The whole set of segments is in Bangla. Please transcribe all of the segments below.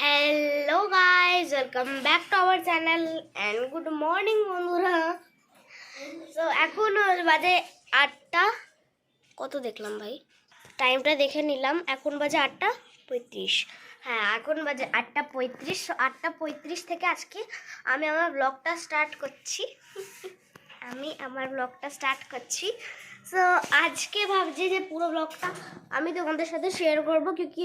Hello guys welcome back to our channel and good morning বন্ধুরা। তো এখন বাজে আটটা, কত দেখলাম ভাই? টাইমটা দেখে নিলাম, এখন বাজে আটটা পঁয়ত্রিশ। হ্যাঁ এখন বাজে আটটা পঁয়ত্রিশ আটটা পঁয়ত্রিশ থেকে আজকে আমি আমার ব্লগটা স্টার্ট করছি। আমি আমার ব্লগটা স্টার্ট করছি। সো আজকে ভাবছি যে পুরো ব্লগটা আমি তোমাদের সাথে শেয়ার করব কিউকি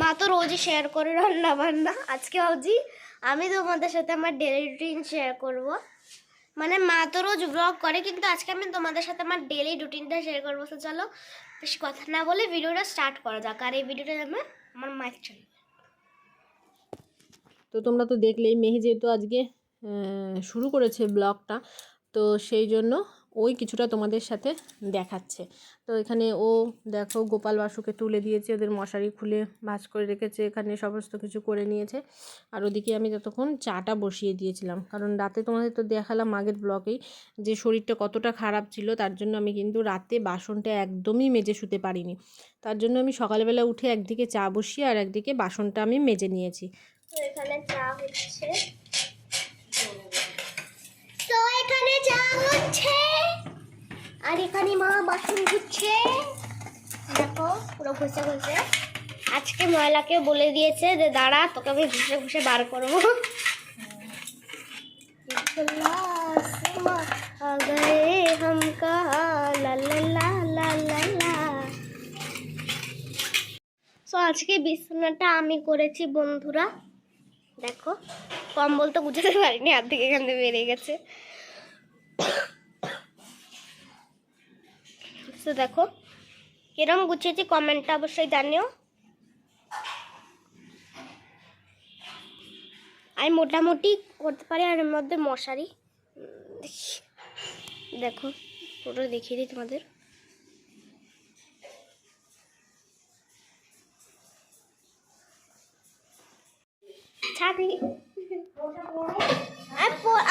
মা তো রোজই শেয়ার করে রান্না বান্না আজকে ভাবছি আমি তোমাদের সাথে আমার ডেলি রুটিন শেয়ার করব। মানে মা তো রোজ ব্লগ করে, কিন্তু আজকে আমি তোমাদের সাথে আমার ডেলি রুটিনটা শেয়ার করব। তো চলো বেশি কথা না বলে ভিডিওটা স্টার্ট করা যাক। আর এই ভিডিওটা আমার আমার মায়ের চ্যানেল তো তোমরা তো দেখলেই মেহি যেহেতু আজকে শুরু করেছে ব্লগটা, তো সেই জন্য ওই কিছুটা তোমাদের সাথে দেখাচ্ছে। তো এখানে ও দেখো গোপাল বাসুকে তুলে দিয়েছে, ওদের মশারি খুলে ভাঁজ করে রেখেছে, এখানে সমস্ত কিছু করে নিয়েছে। আর ওদিকে আমি ততক্ষণ চাটা বসিয়ে দিয়েছিলাম, কারণ রাতে তোমাদের তো দেখালাম আগের ব্লগেই যে শরীরটা কতটা খারাপ ছিল, তার জন্য আমি কিন্তু রাতে বাসনটা একদমই মেজে শুতে পারিনি। তার জন্য আমি সকালবেলা উঠে একদিকে চা বসিয়ে আর একদিকে বাসনটা আমি মেজে নিয়েছি। তো এখানে যা হচ্ছে। তো এখানে চা হচ্ছে। আর এখানে মা বাথরুম ঘুরছে দেখো, পুরো ঘষে ঘুষে। আজকে ময়লাকে বলে দিয়েছে যে, দাঁড়া, তোকে আমি ঘুষে ঘুষে বার করব। গয়ে হাম কাহা লা লা লা লা লা সো আজকে বিছানাটা আমি করেছি, বন্ধুরা। দেখো, কম্বল তো গুছাতে পারিনি আর থেকে এখান থেকে বেরিয়ে গেছে। তো দেখো, কিরম গুছিয়েছি কমেন্টটা অবশ্যই জানিও। আমি মোটামুটি করতে পারি, আর এর মধ্যে মশারি। দেখো, পুরো দেখিয়ে দিই তোমাদের। পানি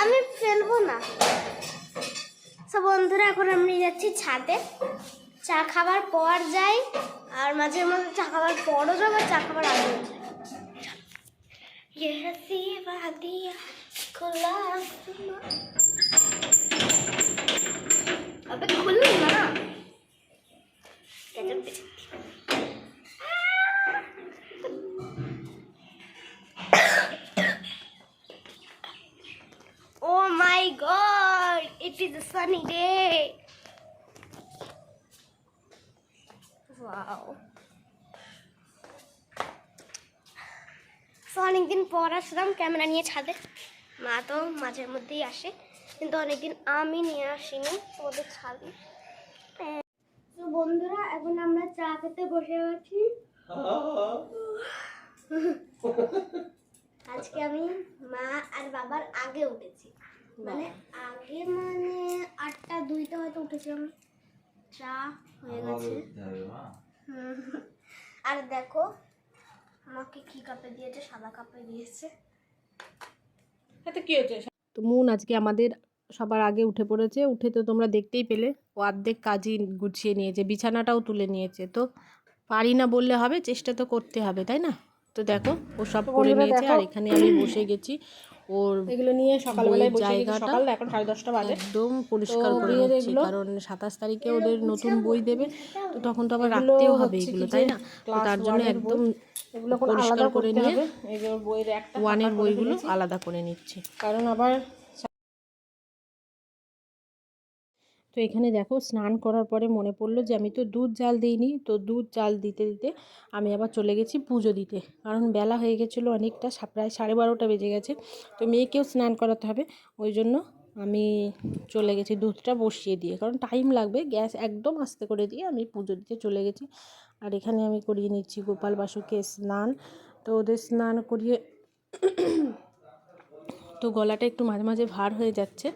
আমি ফেলব না। সব বন্ধুরা এখন আমি যাচ্ছি ছাদে। চা খাবার পর যাই আর মাঝে মাঝে চা খাবার পরও যাব আর চা খাবার আগেও যাই খুললাম না। It is a sunny day. Wow. তো অনেকদিন পর আসলাম। ক্যামেরা নিয়ে ছাদে। মা তো মাঝের মধ্যেই আসে। কিন্তু অনেকদিন আমি নিয়ে আসিনি তোমাদের ছাদে। তো বন্ধুরা এখন আমরা চা খেতে বসে গেছি আজকে আমি মা আর বাবার আগে উঠেছি। মানে আগে মানে আটটা দুইটা হয়তো উঠেছিলাম। চা হয়ে গেছে। আর দেখো আমাকে কি কাপে দিয়েছে? সাদা কাপে দিয়েছে। তো মুন আজকে আমাদের সবার আগে উঠে পড়েছে। উঠে তো তোমরা দেখতেই পেলে। ও অর্ধেক কাজই গুছিয়ে নিয়েছে বিছানাটাও তুলে নিয়েছে। তো পারি না বললে হবে চেষ্টা তো করতে হবে তাই না? তো দেখো ও সব করে নিয়েছে। আর এখানে আমি বসে গেছি। ওর এগুলো নিয়ে সকালবেলায় বসে সকাল এখন সাড়ে দশটা বাজে। একদম পরিষ্কার করে নিচ্ছি কারণ সাতাশ তারিখে ওদের নতুন বই দেবে তো তখন তো আবার রাখতেও হবে এগুলো তাই না? তার জন্য একদম এগুলো পরিষ্কার করে নিয়ে ওয়ানের বইগুলো আলাদা করে নিচ্ছি। কারণ আবার তো এখানে দেখো স্নান করার পরে মনে পড়ল যে আমি তো দুধ জাল দিইনি। তো দুধ জাল দিতে দিতে আমি আবার চলে গেছি পুজো দিতে। কারণ বেলা হয়ে গেছিল অনেকটা প্রায় সাড়ে বারোটা বেজে গেছে। তো মেয়েকেও স্নান করাতে হবে। ওই জন্য আমি চলে গেছি দুধটা বসিয়ে দিয়ে। কারণ টাইম লাগবে, গ্যাস একদম আস্তে করে দিয়ে আমি পুজো দিতে চলে গেছি। আর এখানে আমি করিয়ে নিচ্ছি গোপাল বাসুকে স্নান। তো ওদের স্নান করিয়ে তো গলাটা একটু মাঝে মাঝে ভার হয়ে যাচ্ছে।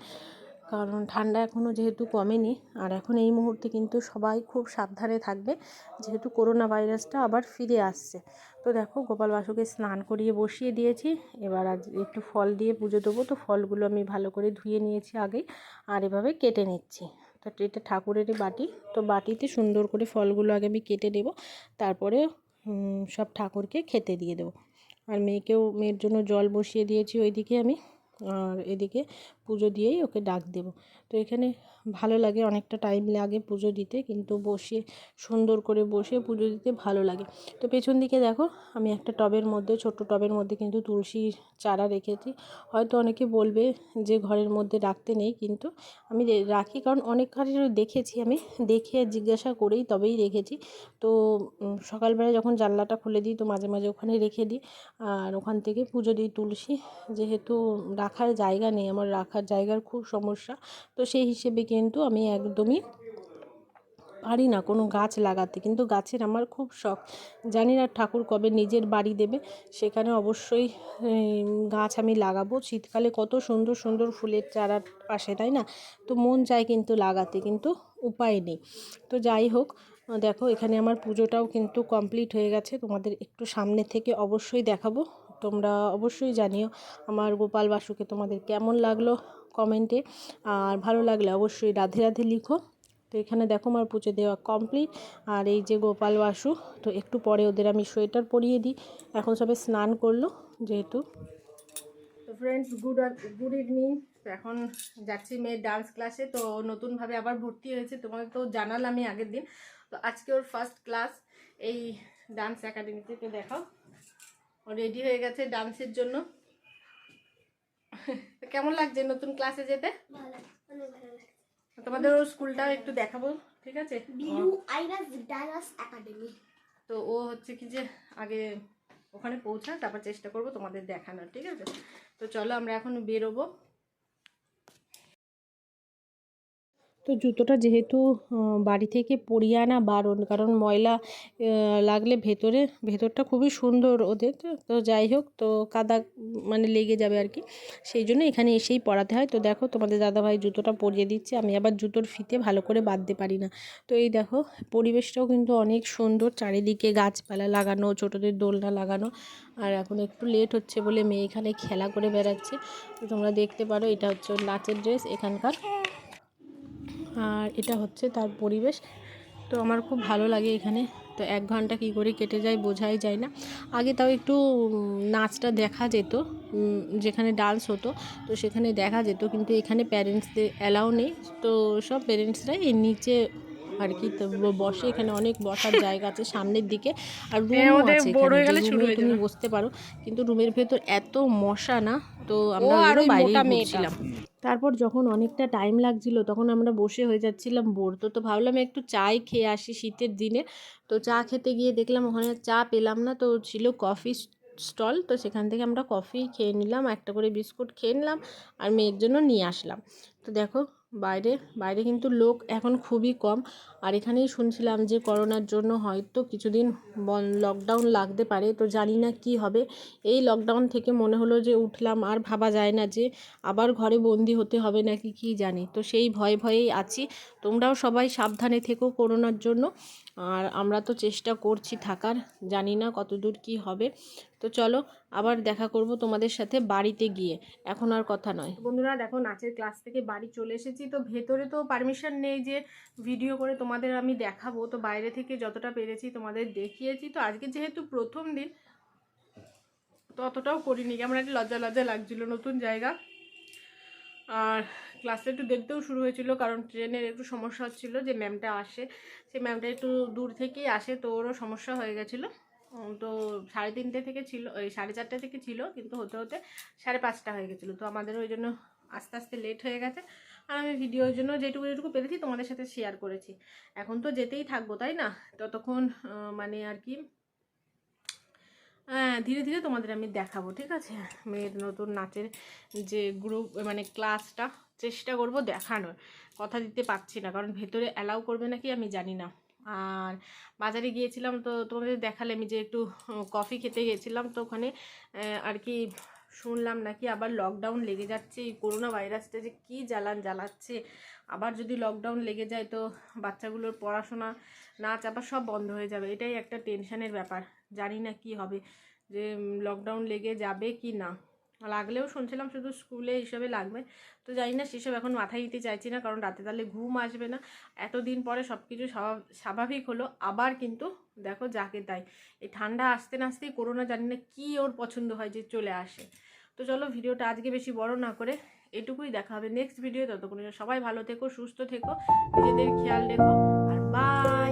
কারণ ঠান্ডা এখনও যেহেতু কমেনি, আর এখন এই মুহূর্তে কিন্তু সবাই খুব সাবধানে থাকবে, যেহেতু করোনা ভাইরাসটা আবার ফিরে আসছে। তো দেখো, গোপাল বাসুকে স্নান করিয়ে বসিয়ে দিয়েছি, এবার আজ একটু ফল দিয়ে পুজো দেবো, তো ফলগুলো আমি ভালো করে ধুয়ে নিয়েছি আগেই আর এভাবে কেটে নিচ্ছি। তো এটা ঠাকুরেরই বাটি, তো বাটিতে সুন্দর করে ফলগুলো আগে আমি কেটে দেবো তারপরে সব ঠাকুরকে খেতে দিয়ে দেবো। আর মেয়েকেও, মেয়ের জন্য জল বসিয়ে দিয়েছি ওইদিকে আমি। আর এদিকে পুজো দিয়েই ওকে ডাক দেবো। তো এখানে ভালো লাগে, অনেকটা টাইম লাগে পুজো দিতে, কিন্তু বসে, সুন্দর করে বসে পুজো দিতে ভালো লাগে। তো পেছন দিকে দেখো, আমি একটা টবের মধ্যে, ছোট্ট টবের মধ্যে কিন্তু তুলসীর চারা রেখেছি। হয়তো অনেকে বলবে যে ঘরের মধ্যে রাখতে নেই, কিন্তু আমি রাখি কারণ অনেক কারণে দেখেছি আমি, দেখে জিজ্ঞাসা করেই তবেই রেখেছি। তো সকালবেলা যখন জানলাটা খুলে দিই, তো মাঝে মাঝে ওখানে রেখে দিই। আর ওখান থেকে পুজো দিই তুলসী, যেহেতু রাখার জায়গা নেই, আমার রাখার জায়গার খুব সমস্যা। তো সেই হিসেবে কিন্তু আমি একদমই পারি না কোনো গাছ লাগাতে। কিন্তু গাছের আমার খুব শখ। জানি না ঠাকুর কবে নিজের বাড়ি দেবে। সেখানে অবশ্যই গাছ আমি লাগাবো। শীতকালে কত সুন্দর সুন্দর ফুলের চারা আসে, তাই না? তো মন চায় কিন্তু লাগাতে, কিন্তু উপায় নেই। তো যাই হোক, দেখো এখানে আমার পুজোটাও কিন্তু কমপ্লিট হয়ে গেছে। তোমাদের একটু সামনে থেকে অবশ্যই দেখাবো। তোমরা অবশ্যই জানিও আমার গোপাল বাসুকে তোমাদের কেমন লাগল কমেন্টে। আর ভালো লাগলে অবশ্যই রাধে রাধে লিখো। তো এখানে দেখো আমার পুজো দেওয়া কমপ্লিট। আর এই যে গোপাল বাসু, তো একটু পরে ওদের আমি সোয়েটার পরিয়ে দিই। এখন সবে স্নান করল যেহেতু। তো ফ্রেন্ডস গুড গুড ইভিনিং তো এখন যাচ্ছি মেয়ের ডান্স ক্লাসে তো নতুনভাবে আবার ভর্তি হয়েছে তোমাকে তো জানালামই আগের দিন। তো আজকে ওর ফার্স্ট ক্লাস এই ডান্স একাডেমিতে তো দেখাও। রেডি হয়ে গেছে ডান্সের জন্য। কেমন লাগছে নতুন ক্লাসে যেতে? তোমাদের ওর স্কুলটাও একটু দেখাবো ঠিক আছে? তো ও হচ্ছে কি যে আগে ওখানে পৌঁছা তারপর চেষ্টা করব তোমাদের দেখানোর ঠিক আছে? তো চলো আমরা এখন বেরোবো। তো জুতোটা যেহেতু বাড়ি থেকে পরিয়ে আনা বারণ, কারণ ময়লা লাগলে ভেতরে, ভেতরটা খুবই সুন্দর ওদের, তো যাই হোক, তো কাদা মানে লেগে যাবে আর কি। সেই জন্য এখানে এসেই পরাতে হয়। তো দেখো, তোমাদের দাদাভাই জুতোটা পরিয়ে দিচ্ছে, আমি আবার জুতোর ফিতে ভালো করে বাঁধতে পারি না। তো এই দেখো, পরিবেশটাও কিন্তু অনেক সুন্দর, চারিদিকে গাছপালা লাগানো, ছোটদের দোলনা লাগানো, আর এখন একটু লেট হচ্ছে বলে মেয়ে এখানে খেলা করে বেড়াচ্ছে। তো তোমরা দেখতে পারো, এটা হচ্ছে নাচের ড্রেস এখানকার। আর এটা হচ্ছে তার পরিবেশ। তো আমার খুব ভালো লাগে এখানে। তো এক ঘণ্টা কি করে কেটে যায় বোঝাই যায় না। আগে তাও একটু নাচটা দেখা যেত যেখানে ডান্স হতো তো সেখানে দেখা যেত কিন্তু এখানে প্যারেন্টসদের অ্যালাউ নেই। তো সব প্যারেন্টসরাই এর নিচে আর কি তো বসে এখানে অনেক বসার জায়গা আছে সামনের দিকে। আর রুমও আছে এখানে, রুমে তুমি বসতে পারো। কিন্তু রুমের ভেতর এত মশা না তো আমরা আর বাইরে। ঘুরছিলাম। তারপর যখন অনেকটা টাইম লাগছিল, তখন আমরা বসে হয়ে যাচ্ছিলাম বোর তো তো ভাবলাম একটু চাই খেয়ে আসি শীতের দিনে। তো চা খেতে গিয়ে দেখলাম ওখানে চা পেলাম না, তো ছিল কফি স্টল তো সেখান থেকে আমরা কফি খেয়ে নিলাম, একটা করে বিস্কুট খেয়ে নিলাম, আর মেয়ের জন্য নিয়ে আসলাম। তো দেখো বাইরে বাইরে কিন্তু লোক এখন খুবই কম। আর এখানেই শুনছিলাম যে করোনার জন্য হয়তো কিছুদিন লকডাউন লাগতে পারে, তো জানি না কি হবে। এই লকডাউন থেকে মনে হলো যে উঠলাম, আর ভাবা যায় না যে আবার ঘরে বন্দি হতে হবে নাকি কি জানি। তো সেই ভয়ে ভয়েই আছি। তোমরাও সবাই সাবধানে থেকো করোনার জন্য। আর আমরা তো চেষ্টা করছি থাকার, জানি না কতদূর কি হবে। তো চলো আবার দেখা করব তোমাদের সাথে বাড়িতে গিয়ে। এখন আর কথা নয়। বন্ধুরা দেখো, নাচের ক্লাস থেকে বাড়ি চলে এসেছি। তো ভেতরে তো পারমিশন নেই যে ভিডিও করে তোমাদের আমি দেখাবো। তো বাইরে থেকে যতটা পেরেছি তোমাদের দেখিয়েছি। তো আজকে যেহেতু প্রথম দিন, তো অতটাও করিনি। কেমন একটা লজ্জা লজ্জা লাগছিল নতুন জায়গা। আর ক্লাসটা একটু দেখতেও শুরু হয়েছিল কারণ ট্রেনের একটু সমস্যা হচ্ছিল যে ম্যামটা আসে। সেই ম্যামটা একটু দূর থেকেই আসে, তো ওরও সমস্যা হয়ে গেছিল। তো সাড়ে তিনটে থেকে ছিল ওই সাড়ে চারটে থেকে ছিল, কিন্তু হতে হতে সাড়ে পাঁচটা হয়ে গেছিল। তো আমাদের ওই জন্য আস্তে আস্তে লেট হয়ে গেছে। আর আমি ভিডিওর জন্য যেটুকু যেটুকু পেরেছি, তোমাদের সাথে শেয়ার করেছি। এখন তো যেতেই থাকব, তাই না? ততক্ষণ মানে আর কি হ্যাঁ ধীরে ধীরে তোমাদের আমি দেখাবো, ঠিক আছে? মেয়ের নতুন নাচের যে গ্রুপ মানে ক্লাসটা চেষ্টা করব দেখানোর। কথা দিতে পারছি না, কারণ ভেতরে অ্যালাউ করবে নাকি আমি জানি না। আর বাজারে গিয়েছিলাম তো তোমাদের দেখালে আমি যে একটু কফি খেতে গিয়েছিলাম তো ওখানে আর কি শুনলাম নাকি আবার লকডাউন লেগে যাচ্ছে, এই করোনা ভাইরাসটা যে কী জ্বালান জ্বালাচ্ছে। আবার যদি লকডাউন লেগে যায় তো বাচ্চাগুলোর পড়াশোনা, নাচ আবার সব বন্ধ হয়ে যাবে, এটাই একটা টেনশানের ব্যাপার। জানি না কি হবে, যে লকডাউন লেগে যাবে কি না। লাগলেও শুনছিলাম শুধু স্কুলে হিসেবে লাগবে। তো জানি না সেসব এখন মাথায় নিতে চাইছি না, কারণ রাতে তাহলে ঘুম আসবে না। এতদিন পরে সব কিছু স্বাভা- স্বাভাবিক হলো, আবার কিন্তু দেখো যাকে তাই। এই ঠান্ডা আসতে না আসতেই করোনা জানি না কী ওর পছন্দ হয় যে চলে আসে। তো চলো ভিডিওটা আজকে বেশি বড় না করে এটুকুই দেখা হবে নেক্সট ভিডিও ততক্ষণ সবাই ভালো থেকো, সুস্থ থেকো, নিজেদের খেয়াল রেখো